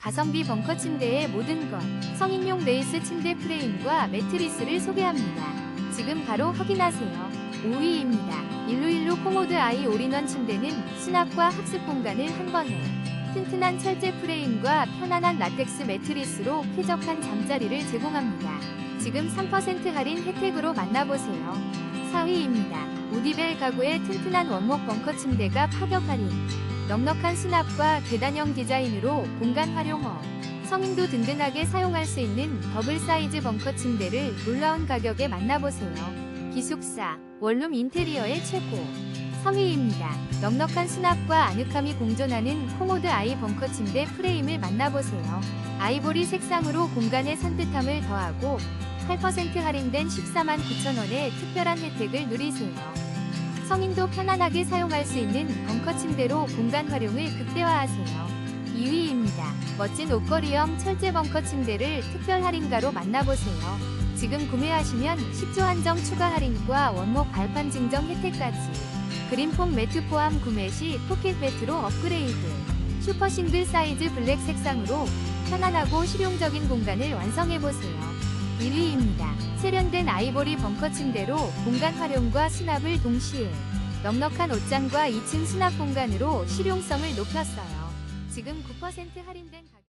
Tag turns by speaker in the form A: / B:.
A: 가성비 벙커 침대의 모든 것. 성인용 레이스 침대 프레임과 매트리스를 소개합니다. 지금 바로 확인하세요. 5위입니다. 일루일루 코모드 아이 올인원 침대는 수납과 학습 공간을 한 번에 튼튼한 철제 프레임과 편안한 라텍스 매트리스로 쾌적한 잠자리를 제공합니다. 지금 3% 할인 혜택으로 만나보세요. 4위입니다. 우디벨 가구의 튼튼한 원목 벙커 침대가 파격 할인. 넉넉한 수납과 계단형 디자인으로 공간 활용업. 성인도 든든하게 사용할 수 있는 더블 사이즈 벙커 침대를 놀라운 가격에 만나보세요. 기숙사, 원룸 인테리어의 최고. 3위입니다. 넉넉한 수납과 아늑함이 공존하는 코모드 아이 벙커 침대 프레임을 만나보세요. 아이보리 색상으로 공간의 산뜻함을 더하고 8% 할인된 14만 9천원의 특별한 혜택을 누리세요. 성인도 편안하게 사용할 수 있는 벙커 침대로 공간 활용을 극대화하세요. 2위입니다. 멋진 옷걸이형 철제 벙커 침대를 특별 할인가로 만나보세요. 지금 구매하시면 10조 한정 추가 할인과 원목 발판 증정 혜택까지. 그린폼 매트 포함 구매 시 포켓 매트로 업그레이드. 슈퍼 싱글 사이즈 블랙 색상으로 편안하고 실용적인 공간을 완성해보세요. 1위입니다. 세련된 아이보리 벙커 침대로 공간 활용과 수납을 동시에 넉넉한 옷장과 2층 수납 공간으로 실용성을 높였어요. 지금 9% 할인된 가격